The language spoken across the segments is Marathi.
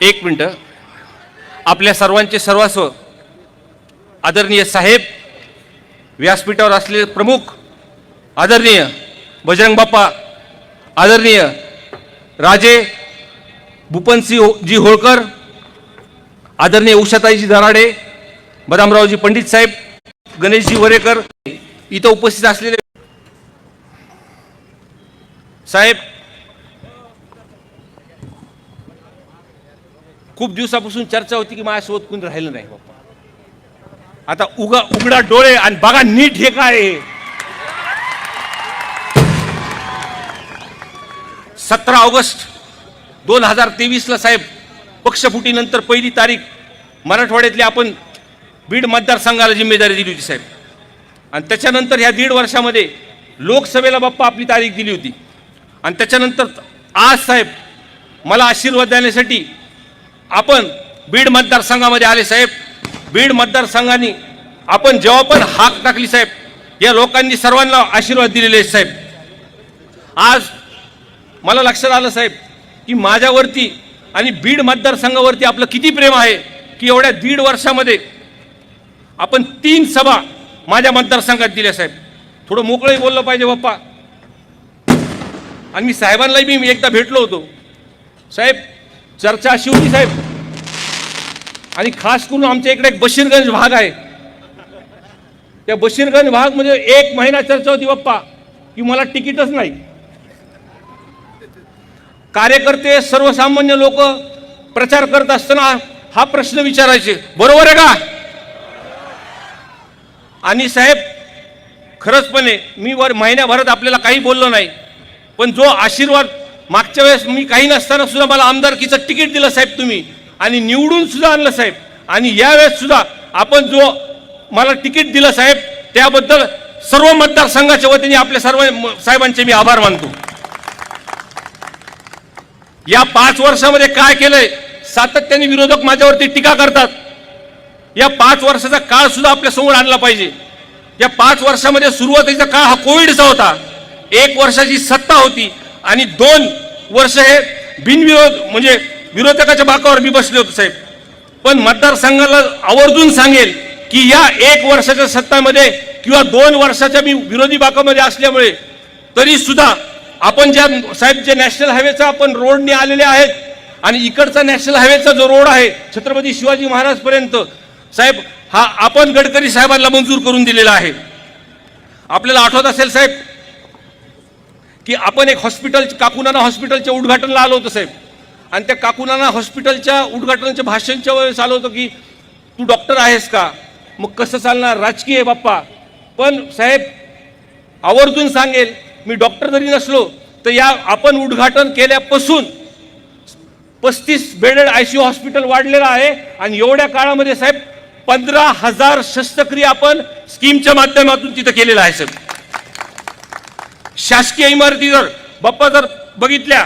एक मिनटं. आपल्या सर्वांचे सर्वस्व आदरणीय साहेब व्यासपीठावर असलेले प्रमुख आदरणीय बजरंग बाप्पा आदरणीय राजे भूपनसिंह जी होळकर आदरणीय उषाताईजी धराडे बदामरावजी पंडित साहेब गणेशजी वरेकर इथं उपस्थित असलेले साहेब खूप दिवसापासून चर्चा होती की माझ्यासोबत कोणी राहिलं नाही बाप्पा. आता उगा उघडा डोळे आणि बघा नीट हे काय सतरा ऑगस्ट दोन हजार तेवीसला साहेब पक्षफुटीनंतर पहिली तारीख मराठवाड्यातली आपण बीड मतदारसंघाला जिम्मेदारी दिली होती साहेब. आणि त्याच्यानंतर ह्या दीड वर्षामध्ये लोकसभेला बाप्पा आपली तारीख दिली होती. आणि त्याच्यानंतर आज साहेब मला आशीर्वाद देण्यासाठी आपण बीड मतदारसंघामध्ये आले साहेब. बीड मतदारसंघाने आपण जेव्हा पण हाक टाकली साहेब या लोकांनी सर्वांना आशीर्वाद दिलेले आहेत साहेब. आज मला लक्षात आलं साहेब की माझ्यावरती आणि बीड मतदारसंघावरती आपलं किती प्रेम आहे की एवढ्या दीड वर्षामध्ये आपण तीन सभा माझ्या मतदारसंघात दिल्या साहेब. थोडं मोकळंही बोललं पाहिजे बाप्पा. आणि मी साहेबांनाही मी एकदा भेटलो होतो. साहेब चर्चा अशी होती साहेब. आणि खास करून आमच्या इकडे एक बशीरगंज भाग आहे. त्या बशीरगंज भाग म्हणजे एक महिना चर्चा होती बाप्पा की मला तिकीटच नाही. कार्यकर्ते सर्वसामान्य लोक प्रचार करत असताना हा प्रश्न विचारायचे. बरोबर आहे का? आणि साहेब खरंचपणे मी वर महिन्याभरात आपल्याला काही बोललो नाही. पण जो आशीर्वाद मागच्या वेळेस मी काही नसताना सुद्धा मला आमदारकीचं तिकीट दिलं साहेब तुम्ही. आणि निवडून सुद्धा आणलं साहेब. आणि यावेळेस सुद्धा आपण जो मला तिकीट दिलं साहेब त्याबद्दल सर्व मतदारसंघाच्या वतीने आपल्या सर्व साहेबांचे मी आभार मानतो. या पाच वर्षामध्ये काय केलंय सातत्याने विरोधक माझ्यावरती टीका करतात. या पाच वर्षाचा काळ सुद्धा आपल्यासमोर आणला पाहिजे. या पाच वर्षामध्ये सुरुवातीचा काळ हा कोविडचा होता. एक वर्षाची सत्ता होती. आणि दोन वर्ष हे बिनविरोध म्हणजे विरोधकाच्या बाकावर मी बसले होते साहेब. पण मतदारसंघाला आवर्जून सांगेल की या एक वर्षाच्या सत्तामध्ये किंवा दोन वर्षाच्या मी विरोधी बाकामध्ये असल्यामुळे तरी सुद्धा आपण ज्या साहेब जे नॅशनल हायवेचा आपण रोडने आलेले आहेत आणि इकडचा नॅशनल हायवेचा जो रोड आहे छत्रपती शिवाजी महाराज पर्यंत साहेब हा आपण गडकरी साहेबांना मंजूर करून दिलेला आहे. आपल्याला आठवत असेल साहेब की आपण एक हॉस्पिटल काकुनाना हॉस्पिटलच्या उद्घाटनला आलो होतो साहेब. आणि त्या काकुनाना हॉस्पिटलच्या उद्घाटनाच्या भाषणच्या वेळेस आलो होतो की तू डॉक्टर आहेस का? मग कसं चालणार? राजकीय बाप्पा. पण साहेब आवर्जून सांगेल मी डॉक्टर जरी नसलो तर या आपण उद्घाटन केल्यापासून पस्तीस बेडेड आय सी हॉस्पिटल वाढलेलं आहे. आणि एवढ्या काळामध्ये साहेब पंधरा हजार शस्त्रक्रिया आपण स्कीमच्या माध्यमातून तिथं केलेलं आहे साहेब. शासकीय इमारती जर बाप्पा जर बघितल्या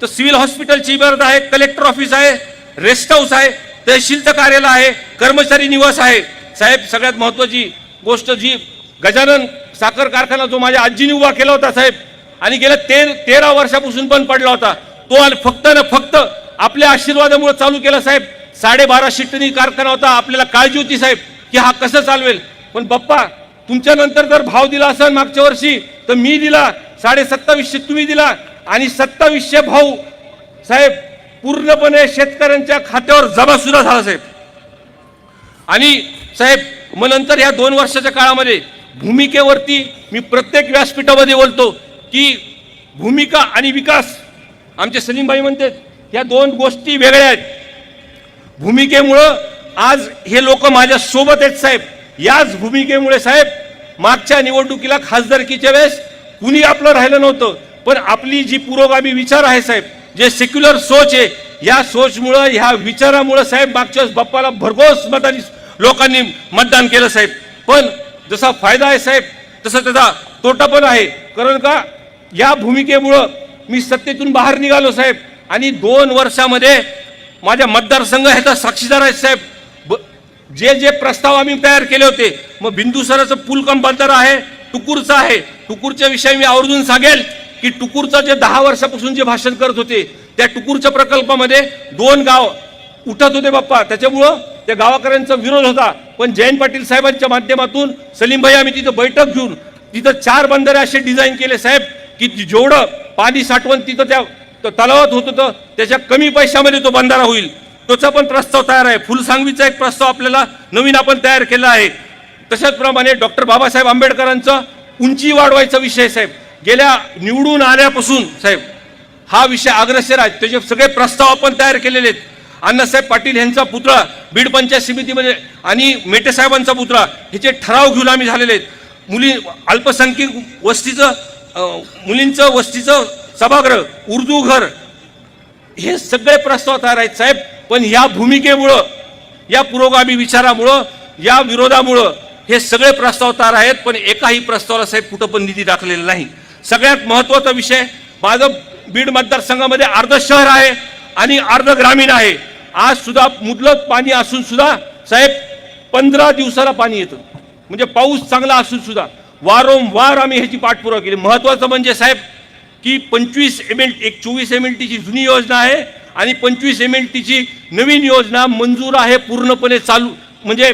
तर सिव्हिल हॉस्पिटलची इमारत आहे कलेक्टर ऑफिस आहे रेस्ट हाऊस आहे तहसीलचं कार्यालय आहे कर्मचारी निवास आहे. साहेब सगळ्यात महत्वाची गोष्ट जी गजानन साखर कारखाना जो माझ्या आजीने उभा केला होता साहेब आणि गेल्या ते तेरा वर्षापासून पण पडला होता तो फक्त ना फक्त आपल्या आशीर्वादामुळे चालू केला साहेब. साडेबारा शिट्टनी कारखाना होता आपल्याला काळजी होती साहेब की हा कसं चालवेल. पण बाप्पा तुमच्यानंतर जर भाव दिला असेल मागच्या वर्षी तर मी दिला साडे सत्तावीसशे तुम्ही दिला आणि सत्तावीसशे भाऊ साहेब पूर्णपणे शेतकऱ्यांच्या खात्यावर जमा सुद्धा झाला साहेब. आणि साहेब मग नंतर या दोन वर्षाच्या काळामध्ये भूमिकेवरती मी प्रत्येक व्यासपीठामध्ये बोलतो की भूमिका आणि विकास आमचे सलीमबाई म्हणतात या दोन गोष्टी वेगळ्या आहेत. भूमिकेमुळं आज हे लोक माझ्या सोबत आहेत साहेब. याच भूमिकेमुळे साहेब मागच्या निवडणुकीला खासदारकीच्या वेळेस कुणी आपलं राहिलं नव्हतं. पण आपली जी पुरोगामी विचार आहे साहेब जे सेक्युलर सोच आहे या सोचमुळं ह्या विचारामुळं साहेब मागच्या बाप्पाला भरघोस मतांनी लोकांनी मतदान केलं साहेब. पण जसा फायदा आहे साहेब तसा त्याचा तोटा पण आहे. कारण का या भूमिकेमुळं मी सत्तेतून बाहेर निघालो साहेब. आणि दोन वर्षामध्ये माझ्या मतदारसंघ ह्याचा साक्षीदार आहे साहेब. जे जे प्रस्ताव आम्ही तयार केले होते मग बिंदुसराचं पूल कम बंदर आहे टुकूरचं आहे. टुकूरच्या विषयी मी आवर्जून सांगेल की टुकूरचं जे दहा वर्षापासून जे भाषण करत होते त्या टुकूरच्या प्रकल्पामध्ये दोन गाव उठत होते बाप्पा. त्याच्यामुळं त्या गावाकऱ्यांचा विरोध होता. पण जयंत पाटील साहेबांच्या माध्यमातून सलीम भाई आम्ही तिथं बैठक घेऊन तिथं चार बंदरे असे डिझाईन केले साहेब की जेवढं पाणी साठवण तिथं त्या तलावात होत होतं त्याच्या कमी पैशामध्ये तो बंधारा होईल. तोचा पण प्रस्ताव तयार आहे. फुलसांगवीचा एक प्रस्ताव आपल्याला नवीन आपण तयार केला आहे. तशाच प्रमाणे डॉक्टर बाबासाहेब आंबेडकरांचं उंची वाढवायचा विषय साहेब. गेल्या निवडून आल्यापासून साहेब हा विषय अग्रसर आहे. त्याचे सगळे प्रस्ताव आपण तयार केलेले आहेत. अण्णासाहेब पाटील यांचा पुतळा बीड पंचायत समितीमध्ये आणि मेटे साहेबांचा पुतळा ह्याचे ठराव घेऊन आम्ही झालेले आहेत. मुली अल्पसंख्यक वस्तीचं मुलींचं वस्तीचं सभागृह उर्दू घर हे सगळे प्रस्ताव तयार आहेत साहेब. पण या भूमिकेमुळं या पुरोगामी विचारामुळं या विरोधामुळं हे सगळे प्रस्ताव तार आहेत पण एकाही प्रस्तावाला साहेब कुठं पण निधी टाकलेला नाही. सगळ्यात महत्त्वाचा विषय माझं बीड मतदारसंघामध्ये अर्ध शहर आहे आणि अर्ध ग्रामीण आहे. आज सुद्धा मुदलत पाणी असून सुद्धा साहेब पंधरा दिवसाला पाणी येतं. म्हणजे पाऊस चांगला असून सुद्धा वारंवार आम्ही ह्याची पाठपुरावा केली. महत्वाचं म्हणजे साहेब की पंचवीस एम एल एक चोवीस एम एल टीची जुनी योजना आहे आणि पंचवीस एम एल टीची नवीन योजना मंजूर आहे पूर्णपणे चालू म्हणजे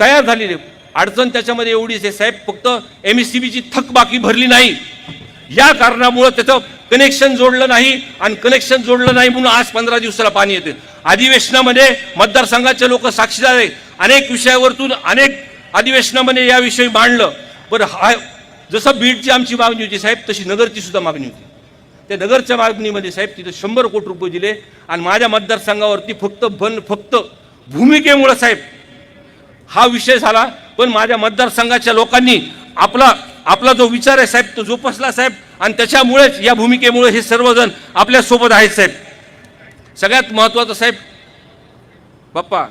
तयार झालेली. आहे. अडचण त्याच्यामध्ये एवढीच आहे साहेब फक्त एम एस सी बीची थकबाकी भरली नाही. या कारणामुळं त्याचं कनेक्शन जोडलं नाही आणि कनेक्शन जोडलं नाही म्हणून आज पंधरा दिवसाला पाणी येते. अधिवेशनामध्ये मतदारसंघाचे लोक साक्षीदार आहेत. अनेक विषयावरतून अनेक अधिवेशनामध्ये याविषयी मांडलं पण हा जसं बीडची आमची मागणी होती साहेब तशी नगरची सुद्धा मागणी होती. त्या नगरच्या मागणीमध्ये साहेब तिथे शंभर कोटी रुपये दिले आणि माझ्या मतदारसंघावरती फक्त बन फक्त भूमिकेमुळं साहेब हा विषय झाला. पण माझ्या मतदारसंघाच्या लोकांनी आपला आपला जो विचार आहे साहेब तो जोपासला साहेब. आणि त्याच्यामुळेच या भूमिकेमुळे हे सर्वजण आपल्यासोबत आहेत साहेब. सगळ्यात महत्त्वाचं साहेब बाप्पा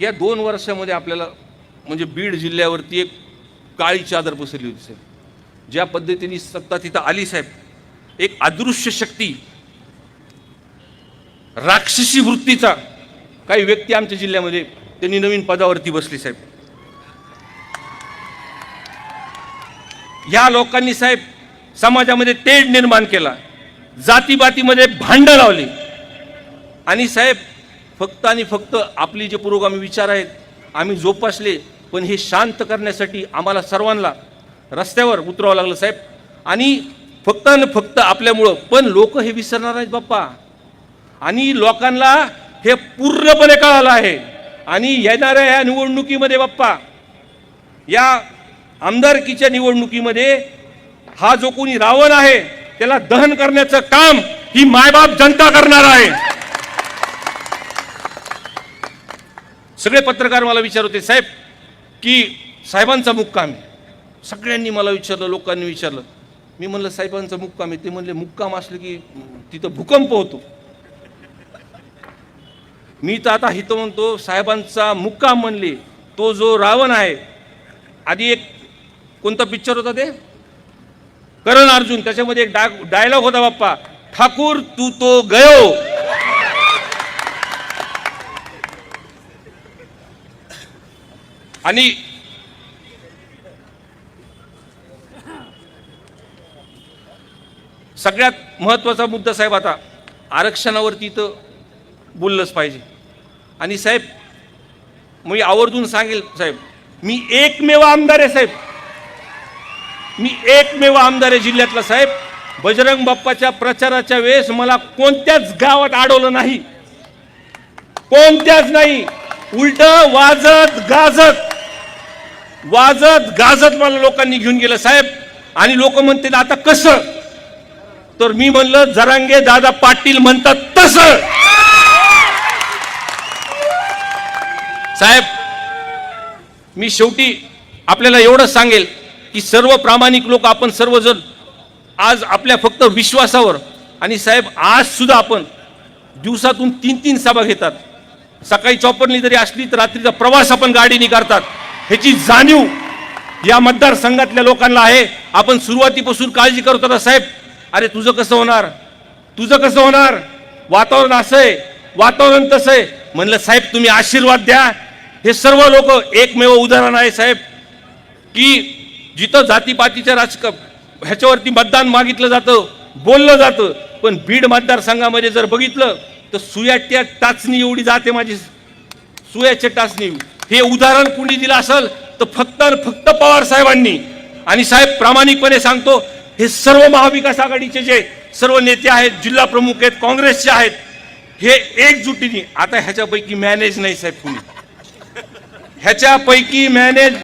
या दोन वर्षामध्ये आपल्याला म्हणजे बीड जिल्ह्यावरती एक काळी चादर पसरली होती साहेब. ज्या पद्धतीने सत्ता तिथं आली साहेब. एक अदृश्य शक्ती राक्षसी वृत्तीचा. काही व्यक्ती आमच्या जिल्ह्यामध्ये त्यांनी नवीन पदावरती बसली साहेब. या लोकांनी साहेब समाजामध्ये तेढ निर्माण केला जातीबातीमध्ये भांडं लावली. आणि साहेब फक्त आणि फक्त आपली जे पुरोगामी विचार आहेत आम्ही जोपासले पण हे शांत करण्यासाठी आम्हाला सर्वांना रस्त्यावर उतरावं लागलं साहेब. आणि फक्त आणि फक्त आपल्यामुळं. पण लोक हे विसरणार नाहीत बाप्पा. आणि लोकांना हे पूर्णपणे कळालं आहे. आणि येणाऱ्या या निवडणुकीमध्ये बाप्पा या आमदारकीच्या निवडणुकीमध्ये हा जो कोणी रावण आहे त्याला दहन करण्याचं काम ही मायबाप जनता करणार आहे. सगळे पत्रकार मला विचारत होते साहेब की साहेबांचा मुक्काम. सगळ्यांनी मला विचारलं लोकांनी विचारलं. मी म्हणलं साहेबांचा मुक्काम आहे. ते म्हणले मुक्काम असलं की तिथं भूकंप होतो. मी तर आता इथं म्हणतो साहेबांचा मुक्काम म्हणले तो जो रावण आहे आधी एक कोणता पिक्चर होता ते? करण अर्जुन त्याच्यामध्ये एक डाग डायलॉग होता बाप्पा ठाकूर तू तो गयो. आणि सगळ्यात महत्त्वाचा मुद्दा साहेब आता आरक्षणावरती तर बोललंच पाहिजे. आणि साहेब मी आवर्जून सांगेल साहेब मी एकमेव आमदार आहे साहेब. मी एकमेव आमदार आहे जिल्ह्यातला साहेब. बजरंग बाप्पाच्या प्रचाराच्या वेळेस मला कोणत्याच गावात अडवलं नाही. कोणत्याच नाही. उलट वाजत गाजत वाजत गाजत मला लोकांनी घेऊन गेलं साहेब. आणि लोक म्हणते आता कसं? तर मी म्हणलं जरांगे दादा पाटील म्हणतात तसं. साहेब मी शेवटी आपल्याला एवढं सांगेल की सर्व प्रामाणिक लोक आपण सर्वजण आज आपल्या फक्त विश्वासावर आणि साहेब आज सुद्धा आपण दिवसातून तीन तीन सभा घेतात. सकाळी चॉपरनी जरी असली तर रात्रीचा प्रवास आपण गाडीने करतात. ह्याची जाणीव या मतदारसंघातल्या लोकांना आहे. आपण सुरुवातीपासून काळजी करत होता साहेब अरे तुझं कसं होणार? तुझं कसं होणार? वातावरण असं आहे वातावरण तसं आहे. म्हणलं साहेब तुम्ही आशीर्वाद द्या. हे सर्व लोक एकमेव उदाहरण आहे साहेब. की जिथं जातीपातीच्या राजक ह्याच्यावरती मतदान मागितलं जातं बोललं जातं. पण बीड मतदारसंघामध्ये जर बघितलं तर सुयाच्या टाचणी एवढी जाते माझी. सुयाच्या टाचणी. हे उदाहरण कुणी दिलं असेल तर फक्त फक्त पवार साहेबांनी. आणि साहेब प्रामाणिकपणे सांगतो हे सर्व महाविकास आघाडीचे जे सर्व नेते आहेत जिल्हा प्रमुख आहेत काँग्रेसचे आहेत हे एकजुटीने आता ह्याच्यापैकी मॅनेज नाही साहेब कुणी ह्याच्यापैकी मॅनेज